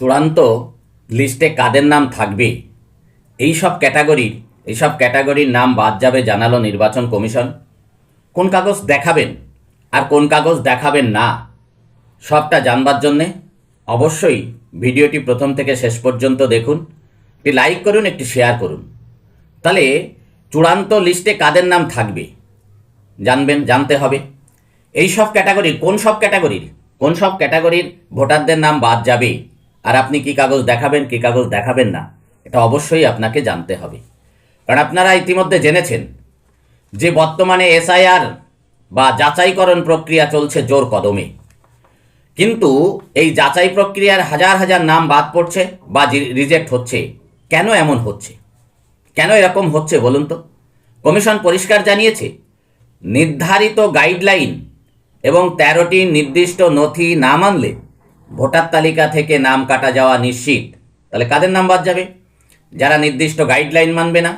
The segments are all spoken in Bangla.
চূড়ান্ত লিস্টে কাদের নাম থাকবে? এই সব ক্যাটাগরির, এইসব ক্যাটাগরির নাম বাদ যাবে জানালো নির্বাচন কমিশন। কোন কাগজ দেখাবেন আর কোন কাগজ দেখাবেন না? সবটা জানবার জন্যে অবশ্যই ভিডিওটি প্রথম থেকে শেষ পর্যন্ত দেখুন, একটি লাইক করুন, একটি শেয়ার করুন। তাহলে চূড়ান্ত লিস্টে কাদের নাম থাকবে? জানবেন, জানতে হবে। এই সব ক্যাটাগরির, কোন সব ক্যাটাগরির, কোন সব ক্যাটাগরির ভোটারদের নাম বাদ যাবে? আর আপনি কি কাগজ দেখাবেন, কি কাগজ দেখাবেন না, এটা অবশ্যই আপনাকে জানতে হবে। কারণ আপনারা ইতিমধ্যে জেনেছেন যে বর্তমানে এসআইআর বা যাচাইকরণ প্রক্রিয়া চলছে জোর কদমে। কিন্তু এই যাচাই প্রক্রিয়ার হাজার হাজার নাম বাদ পড়ছে বা রিজেক্ট হচ্ছে। কেন এমন হচ্ছে? কেন এরকম হচ্ছে বলুন তো? কমিশন পরিষ্কার জানিয়েছে, নির্ধারিত গাইডলাইন এবং তেরোটি নির্দিষ্ট নথি না মানলে ভোটার তালিকা থেকে নাম কাটা যাওয়া নিশ্চিত। তাহলে কাদের নাম বাদ যাবে? যারা নির্দিষ্ট গাইডলাইন মানবে না,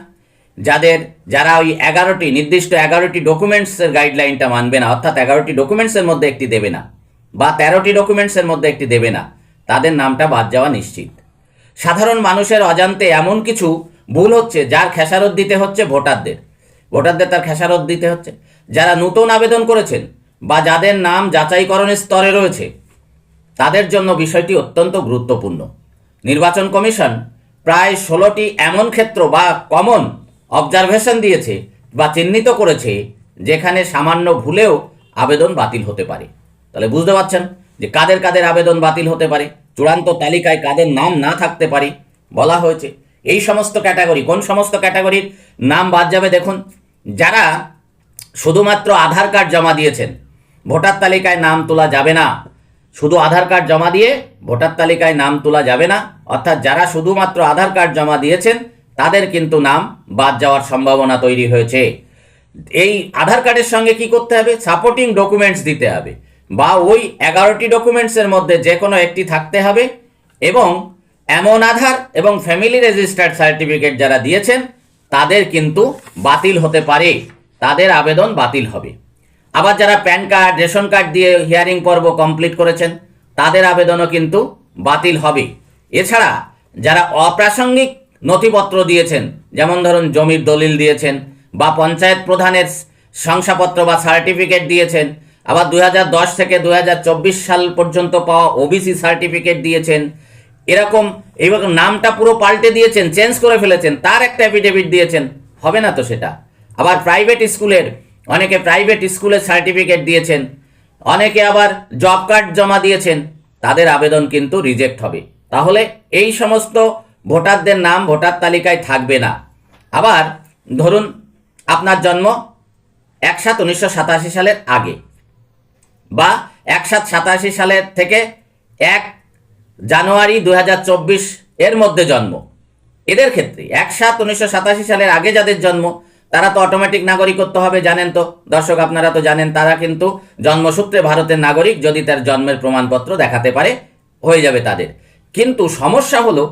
যাদের, যারা ওই এগারোটি, নির্দিষ্ট এগারোটি ডকুমেন্টসের গাইডলাইনটা মানবে না, অর্থাৎ এগারোটি ডকুমেন্টসের মধ্যে একটি দেবে না, বা তেরোটি ডকুমেন্টসের মধ্যে একটি দেবে না, তাদের নামটা বাদ যাওয়া নিশ্চিত। সাধারণ মানুষের অজান্তে এমন কিছু ভুল হচ্ছে যার খেসারত দিতে হচ্ছে ভোটারদের। ভোটারদের তার খেসারত দিতে হচ্ছে। যারা নতুন আবেদন করেছেন বা যাদের নাম যাচাইকরণের স্তরে রয়েছে তাদের জন্য বিষয়টি অত্যন্ত গুরুত্বপূর্ণ। নির্বাচন কমিশন প্রায় ষোলোটি এমন ক্ষেত্র বা কমন অবজারভেশন দিয়েছে বা চিহ্নিত করেছে যেখানে সামান্য ভুলেও আবেদন বাতিল হতে পারে। তাহলে বুঝতে পারছেন যে কাদের কাদের আবেদন বাতিল হতে পারে, চূড়ান্ত তালিকায় কাদের নাম না থাকতে পারে বলা হয়েছে। এই সমস্ত ক্যাটাগরি, কোন সমস্ত ক্যাটাগরির নাম বাদ যাবে দেখুন। যারা শুধুমাত্র আধার কার্ড জমা দিয়েছেন, ভোটার তালিকায় নাম তোলা যাবে না। শুধু আধার কার্ড জমা দিয়ে ভোটার তালিকায় নাম তোলা যাবে না, অর্থাৎ যারা শুধুমাত্র আধার কার্ড জমা দিয়েছেন, তাদের কিন্তু নাম বাদ যাওয়ার সম্ভাবনা তৈরি হয়েছে। এই আধার কার্ডের সঙ্গে কি করতে হবে? সাপোর্টিং ডকুমেন্টস দিতে হবে বা ওই এগারোটি ডকুমেন্টসের মধ্যে যে কোনো একটি থাকতে হবে এবং এমন আধার এবং ফ্যামিলি রেজিস্টার্ড সার্টিফিকেট যারা দিয়েছেন, তাদের কিন্তু বাতিল হতে পারে। তাদের আবেদন বাতিল হবে। আবার যারা প্যান কার্ড, রেশন কার্ড দিয়ে হিয়ারিং পর্ব কমপ্লিট করেছেন, তাদের আবেদনও কিন্তু বাতিল হবে। এছাড়া যারা অপ্রাসঙ্গিক নথিপত্র দিয়েছেন, যেমন ধরুন জমির দলিল দিয়েছেন বা পঞ্চায়েত প্রধানের শংসাপত্র বা সার্টিফিকেট দিয়েছেন, আবার দু হাজার দশ থেকে দু হাজার চব্বিশ সাল পর্যন্ত পাওয়া ওবিসি সার্টিফিকেট দিয়েছেন, এরকম এইভাবে নামটা পুরো পাল্টে দিয়েছেন, চেঞ্জ করে ফেলেছেন, তার একটা অ্যাফিডেভিট দিয়েছেন, হবে না তো সেটা? আবার প্রাইভেট স্কুলের অনেকে প্রাইভেট স্কুলের সার্টিফিকেট দিয়েছেন, অনেকে আবার জব কার্ড জমা দিয়েছেন, তাদের আবেদন কিন্তু রিজেক্ট হবে। তাহলে এই সমস্ত ভোটারদের নাম ভোটার তালিকায় থাকবে না। আবার ধরুন আপনার জন্ম এক সাত উনিশশো সাতাশি সালের আগে বা এক সাত সাতাশি সালের থেকে এক জানুয়ারি দু হাজার চব্বিশ এর মধ্যে জন্ম। এদের ক্ষেত্রে এক সাত উনিশশো সাতাশি সালের আগে যাদের জন্ম তারা তো অটোমেটিক নাগরিকত্ব হবে, জানেন তো। দর্শক, আপনারা তো জানেন, তারা কিন্তু জন্মসূত্রে ভারতের নাগরিক, যদি তার জন্মের প্রমাণপত্র দেখাতে পারে, হয়ে যাবে তাদের। কিন্তু সমস্যা হলো,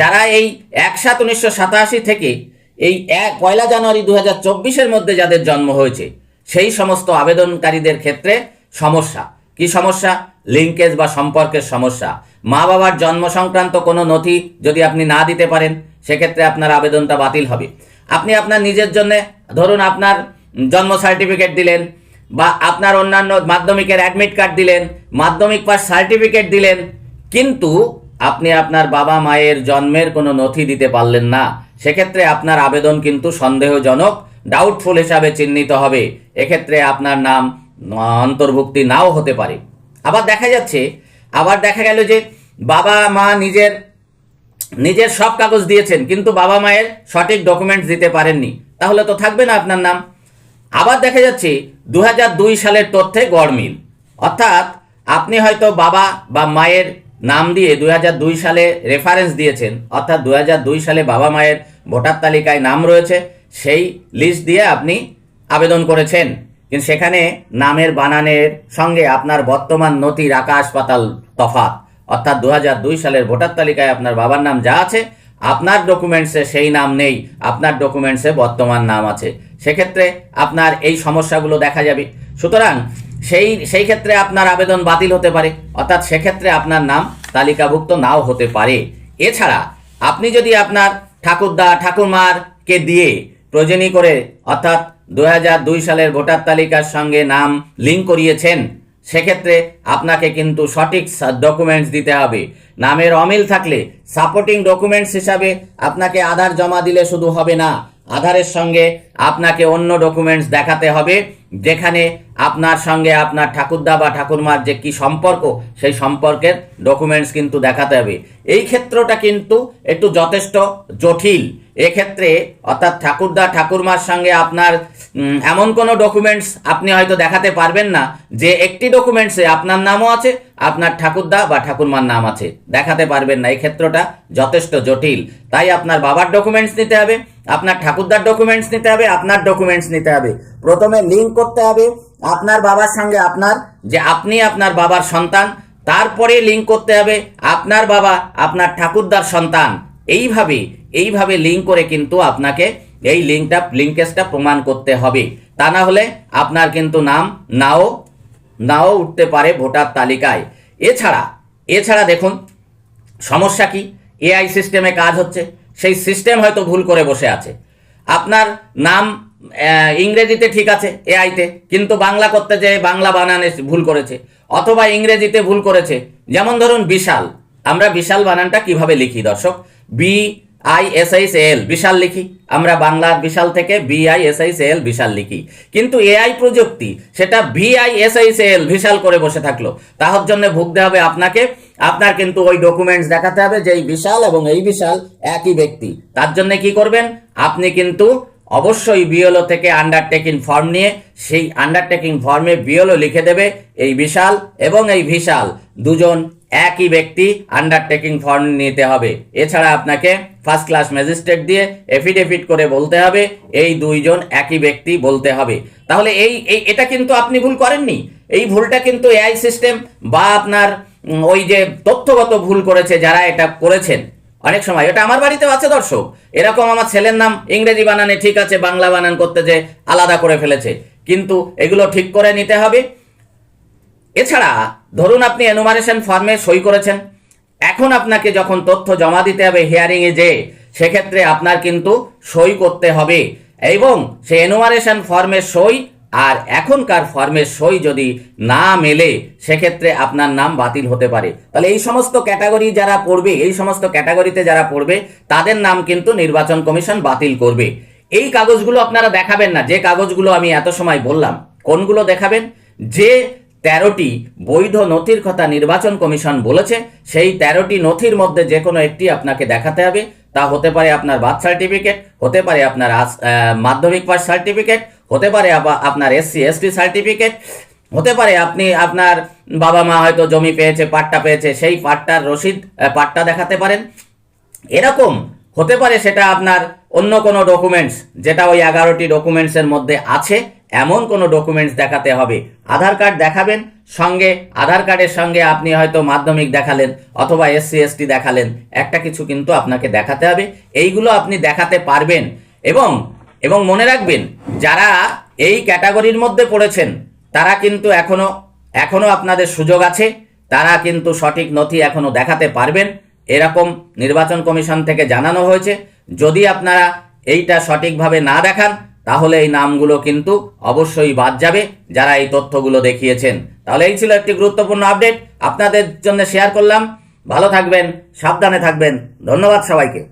যারা এই এক সাত উনিশশো সাতাশি থেকে এই এক পয়লা জানুয়ারি দু হাজার চব্বিশের মধ্যে যাদের জন্ম হয়েছে, সেই সমস্ত আবেদনকারীদের ক্ষেত্রে সমস্যা। কি সমস্যা? লিঙ্কেজ বা সম্পর্কের সমস্যা। মা বাবার জন্ম সংক্রান্ত কোনো নথি যদি আপনি না দিতে পারেন, সেক্ষেত্রে আপনার আবেদনটা বাতিল হবে। আপনি আপনার নিজের জন্য, ধরুন আপনার জন্ম সার্টিফিকেট দিলেন, বা আপনার অন্যান্য মাধ্যমিকের অ্যাডমিট কার্ড দিলেন, মাধ্যমিক পাস সার্টিফিকেট দিলেন, কিন্তু আপনি আপনার বাবা মায়ের জন্মের কোনো নথি দিতে পারলেন না। সেক্ষেত্রে আপনার আবেদন কিন্তু সন্দেহজনক ডাউটফুল হিসাবে চিহ্নিত হবে। এক্ষেত্রে আপনার নাম অন্তর্ভুক্তি নাও হতে পারে। আবার দেখা যাচ্ছে, আবার দেখা গেল যে বাবা মা নিজের নিজের সব কাগজ দিয়েছেন, কিন্তু বাবা মায়ের সঠিক ডকুমেন্টস দিতে পারেননি। তাহলে তো থাকবে না আপনার নাম। আবার দেখা যাচ্ছে দু হাজার দুই সালের তথ্যে গড়মিল অর্থাৎ আপনি হয়তো বাবা বা মায়ের নাম দিয়ে দু হাজার দুই সালে রেফারেন্স দিয়েছেন, অর্থাৎ দুই হাজার দুই সালে বাবা মায়ের ভোটার তালিকায় নাম রয়েছে, সেই লিস্ট দিয়ে আপনি আবেদন করেছেন। কিন্তু সেখানে নামের, বানানের সঙ্গে আপনার বর্তমান নথির আকাশ পাতাল তফাত অর্থাৎ দু হাজার দুই সালের ভোটার তালিকায় আপনার বাবার নাম যা আছে, আপনার ডকুমেন্টসে সেই নাম নেই, আপনার ডকুমেন্টসে বর্তমান নাম আছে। সেক্ষেত্রে আপনার এই সমস্যাগুলো দেখা যাবে। সুতরাং সেই সেই ক্ষেত্রে আপনার আবেদন বাতিল হতে পারে, অর্থাৎ সেক্ষেত্রে আপনার নাম তালিকাভুক্ত নাও হতে পারে। এছাড়া আপনি যদি আপনার ঠাকুরদা ঠাকুরমারকে দিয়ে প্রয়োজনী করে, অর্থাৎ দু হাজার দুই সালের ভোটার তালিকার সঙ্গে নাম লিঙ্ক করিয়েছেন সেক্ষেত্রে আপনাকে কিন্তু সঠিক ডকুমেন্টস দিতে হবে। নামের অমিল থাকলে সাপোর্টিং ডকুমেন্টস হিসাবে আপনাকে আধার জমা দিলে শুধু হবে না, আধারের সঙ্গে আপনাকে অন্য ডকুমেন্টস দেখাতে হবে, যেখানে আপনার সঙ্গে আপনার ঠাকুরদা বা ঠাকুরমার যে কি সম্পর্ক, সেই সম্পর্কের ডকুমেন্টস কিন্তু দেখাতে হবে। এই ক্ষেত্রটা কিন্তু একটু যথেষ্ট জটিল। এক্ষেত্রে অর্থাৎ ঠাকুরদা ঠাকুরমার সঙ্গে আপনার এমন কোনো ডকুমেন্টস আপনি হয়তো দেখাতে পারবেন না, যে একটি ডকুমেন্টসে আপনার নামও আছে, আপনার ঠাকুরদা বা ঠাকুরমার নাম আছে। দেখাতে পারবেন না, এই ক্ষেত্রটা যথেষ্ট জটিল। তাই আপনার বাবার ডকুমেন্টস নিতে হবে, আপনার ঠাকুরদার ডকুমেন্টস নিতে হবে, আপনার ডকুমেন্টস নিতে হবে। প্রথমে লিঙ্ক করতে হবে, আপনার বাবার সঙ্গে আপনার, যে আপনি আপনার বাবার সন্তান, তারপরে লিঙ্ক করতে হবে, আপনার বাবা আপনার ঠাকুরদার সন্তান। এইভাবে এইভাবে লিঙ্ক করে কিন্তু আপনাকে এই লিঙ্কটা লিঙ্কেজটা প্রমাণ করতে হবে। তা না হলে আপনার কিন্তু নাম নাও নাও উঠতে পারে ভোটার তালিকায়। এছাড়া এছাড়া দেখুন, সমস্যা কি? এআই সিস্টেমে কাজ হচ্ছে, সেই সিস্টেম হয়তো ভুল করে বসে আছে। আপনার নাম ইংরেজিতে ঠিক আছে এআইতে কিন্তু বাংলা করতে যেয়ে বাংলা বানানে ভুল করেছে, অথবা ইংরেজিতে ভুল করেছে। যেমন ধরুন বিশাল আমরা বিশাল বানানটা কীভাবে লিখি, দর্শক? B I S ice L Bishal লিখি। আমরা বাংলার বিশাল থেকে B I S ice L Bishal লিখি। কিন্তু এআই প্রযুক্তি, সেটা V I S ice L Bishal করে বসে থাকল। তাহার জন্য ভুগতে হবে আপনাকে। আপনার কিন্তু ওই ডকুমেন্টস দেখাতে হবে যে এই বিশাল এবং এই বিশাল একই ব্যক্তি। তার জন্য কি করবেন? আপনি কিন্তু অবশ্যই বিএলও থেকে আন্ডারটেকিং ফর্ম নিয়ে, সেই আন্ডারটেকিং ফর্মে বিএলও লিখে দেবে এই বিশাল এবং এই বিশাল। দুজন একই ব্যক্তি আন্ডারটেকিং ফর্ম নিতে হবে। এছাড়া আপনাকে ফার্স্ট ক্লাস ম্যাজিস্ট্রেট দিয়ে এফিডেভিট করে বলতে হবে, এই দুইজন একই ব্যক্তি বলতে হবে। তাহলে এই এই, এটা কিন্তু আপনি ভুল করেননি। এই ভুলটা কিন্তু এআই সিস্টেম বা আপনার ওই যে তথ্যগত ভুল করেছে যারা এটা করেছেন। অনেক সময়, এটা আমার বাড়িতেও আছে দর্শক। এরকম আমার ছেলের নাম ইংরেজি বানানে ঠিক আছে, বাংলা বানান করতে যে আলাদা করে ফেলেছে। কিন্তু এগুলো ঠিক করে নিতে হবে। এছাড়া ধরুন আপনি এনুমারেশন ফর্মে সই করেছেন। এখন আপনাকে যখন তথ্য জমা দিতে হবে হিয়ারিং এ যে, সেক্ষেত্রে আপনার কিন্তু সই করতে হবে। এবং সে এনুমারেশন ফর্মের সই আর এখনকার ফর্মের সই যদি না মেলে, সেক্ষেত্রে আপনার নাম বাতিল হতে পারে। তাহলে এই সমস্ত ক্যাটাগরি যারা পড়বে, এই সমস্ত ক্যাটাগরিতে যারা পড়বে, তাদের নাম কিন্তু নির্বাচন কমিশন বাতিল করবে। এই কাগজগুলো আপনারা দেখাবেন না। যে কাগজগুলো আমি এত সময় বললাম, কোনগুলো দেখাবেন? যে তেরোটি বৈধ নথির কথা নির্বাচন কমিশন বলেছে। সেই তেরোটি নথির মধ্যে যে কোনো একটি আপনাকে দেখাতে হবে। তা হতে পারে আপনার বার্থ সার্টিফিকেট, হতে পারে আপনার মাধ্যমিক পাস সার্টিফিকেট, হতে পারে আপনার এসসি, এসটি সার্টিফিকেট, হতে পারে আপনি আপনার বাবা মা হয়তো জমি পেয়েছে, পাট্টা পেয়েছে, সেই পাট্টার রসিদ পাট্টা দেখাতে পারেন। এরকম হতে পারে সেটা আপনার অন্য কোনো ডকুমেন্টস যেটা ওই এগারোটি ডকুমেন্টসের মধ্যে আছে। এমন কোনো ডকুমেন্টস দেখাতে হবে। আধার কার্ড দেখাবেন, সঙ্গে আধার কার্ডের সঙ্গে আপনি হয়তো মাধ্যমিক দেখালেন অথবা এসসি এসটি দেখালেন। একটা কিছু কিন্তু আপনাকে দেখাতে হবে। এইগুলো আপনি দেখাতে পারবেন। এবং এবং মনে রাখবেন, যারা এই ক্যাটাগরির মধ্যে পড়েছেন, তারা কিন্তু এখনও এখনও আপনাদের সুযোগ আছে। তারা কিন্তু সঠিক নথি এখনও দেখাতে পারবেন। এরকম নির্বাচন কমিশন থেকে জানানো হয়েছে। যদি আপনারা এইটা সঠিকভাবে না দেখান তাহলে এই নামগুলো কিন্তু অবশ্যই বাদ যাবে যারা এই তথ্যগুলো দেখিয়েছেন। তাহলে এই ছিল একটি গুরুত্বপূর্ণ আপডেট। আপনাদের জন্য শেয়ার করলাম। ভালো থাকবেন, সাবধানে থাকবেন। ধন্যবাদ সবাইকে।